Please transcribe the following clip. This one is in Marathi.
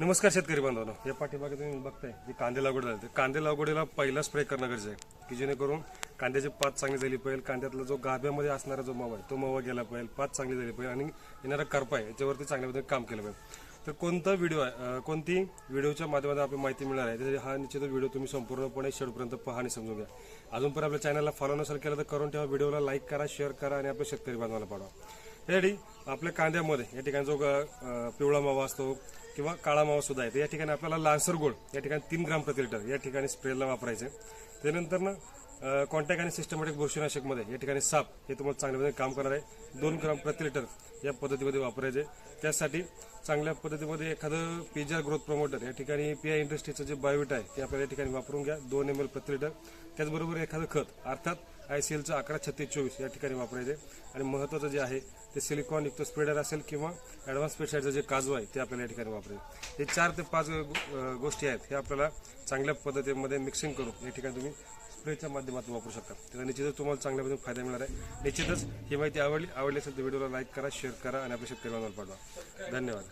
नमस्कार शेतकरी बांधवांनो. या पाठीमागे तुम्ही बघताय की कांदे लागवड झाली कांदे लागवडीला पहिला स्प्रे करणं गरजेचं आहे की जेणेकरून कांद्याची पात चांगली झाली पाहिजे कांद्यातला जो गाभ्यामध्ये असणारा जो मावा आहे तो मावा गेला पाहिजे पात चांगली झाली पाहिजे आणि येणारा करपा आहे याच्यावरती चांगल्या पद्धतीने काम केलं पाहिजे. तर कोणता व्हिडिओ आहे कोणती व्हिडिओच्या माध्यमातून आपली माहिती मिळणार आहे त्यासाठी हा निश्चित व्हिडिओ तुम्ही संपूर्णपणे शेवटपर्यंत पहा आणि समजून घ्या. अजून पण आपल्या चॅनलला फॉलो नसेल केलं तर करून ठेवा व्हिडिओला लाईक करा शेअर करा आणि आपल्या शेतकरी बांधवाला पाठवा. त्यासाठी आपल्या कांद्यामध्ये या ठिकाणी जो पिवळा मावा असतो किंवा काळा मावा सुद्धा आहे या ठिकाणी आपल्याला लान्सर गोड या ठिकाणी तीन ग्राम प्रति लिटर या ठिकाणी स्प्रेला वापरायचं. त्यानंतर ना कॉन्टॅक्ट आणि सिस्टमॅटिक बुरशीनाशकमध्ये या ठिकाणी साप हे तुम्हाला चांगल्या काम करणार. आहे दोन ग्राम प्रति लिटर या पद्धतीमध्ये वापरायचे. त्यासाठी चांगल्या पद्धतीमध्ये एखादं पीजीआर ग्रोथ प्रमोटर या ठिकाणी पी आय इंडस्ट्रीचं जे बायोविट आहे ते आपल्याला या ठिकाणी वापरून घ्या. दोन एम एल प्रति लिटर. त्याचबरोबर एखादं खत अर्थात आय सी एलचं अकरा छत्तीस चोवीस या ठिकाणी वापरायचे. आणि महत्त्वाचं जे आहे ते सिलिकॉन युक्त स्प्रेडर असेल किंवा ॲडव्हान्स पेस्टाईडचं जे काजू आहे ते आपल्याला या ठिकाणी वापरायचे. हे चार ते पाच गोष्टी आहेत. हे आपल्याला चांगल्या पद्धतीमध्ये मिक्सिंग करून या ठिकाणी तुम्ही स्प्रेच्या माध्यमातून वापरू शकता. त्याचा निश्चितच तुम्हाला चांगल्या पद्धतीने फायदा मिळणार आहे. निश्चितच ही माहिती आवडली आवडली असेल तर व्हिडिओला लाईक करा शेअर करा आणि आपल्या शेतकरी पाठवा. धन्यवाद.